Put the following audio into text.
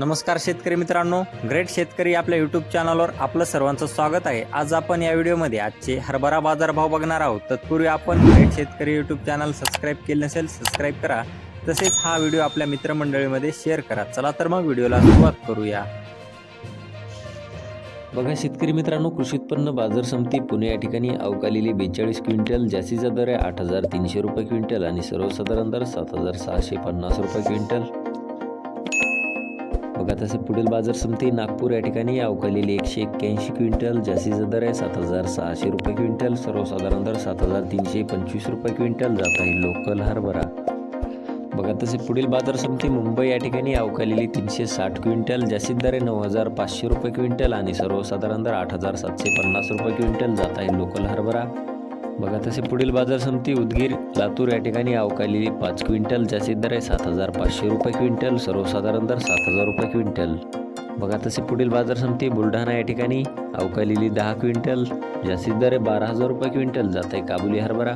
नमस्कार शेतकरी मित्रांनो ग्रेट शेतकरी आपल्या यूट्यूब चॅनलवर आपलं सर्वांचं स्वागत आहे. आज आपण या व्हिडिओमध्ये आजचे हरभरा बाजारभाव बघणार आहोत. तत्पूर्वी आपण ग्रेट शेतकरी यूट्यूब चॅनल सबस्क्राईब केले नसेल सबस्क्राईब करा. तसेच हा व्हिडिओ आपल्या मित्रमंडळीमध्ये शेअर करा. चला तर मग व्हिडिओला सुरुवात करूया. बघा शेतकरी मित्रांनो कृषी उत्पन्न बाजार समिती पुणे या ठिकाणी अवकालेली बेचाळीस क्विंटल जास्तीचा दर आहे आठ हजार तीनशे रुपये क्विंटल आणि सर्वसाधारण दर सात हजार सहाशे पन्नास रुपये क्विंटल. बघा तसे पुढील बाजार समिती नागपूर या ठिकाणी अवकालेली एकशे एक्क्याऐंशी क्विंटल जास्तीचा दर आहे सात हजार सहाशे रुपये क्विंटल सर्वसाधारण दर सात हजार तीनशे पंचवीस रुपये क्विंटल जात आहे लोकल हरभरा. बघा तसे पुढील बाजार समिती मुंबई या ठिकाणी अवकालेली तीनशे साठ क्विंटल जास्तीत दर आहे नऊ हजार पाचशे रुपये क्विंटल आणि सर्वसाधारण दर आठ हजार सातशे पन्नास रुपये क्विंटल जात आहे लोकल हरभरा. बघा तसे पुढील बाजार समिती उदगीर लातूर या ठिकाणी अवकालेली पाच क्विंटल ज्याचे दर आहे सात हजार पाचशे रुपये क्विंटल सर्वसाधारण दर सात हजार रुपये क्विंटल. बघा तसे पुढील बाजार समिती बुलढाणा या ठिकाणी अवकालेली दहा क्विंटल ज्याचे दर आहे बारा हजार रुपये क्विंटल जात आहे काबुली हरभरा.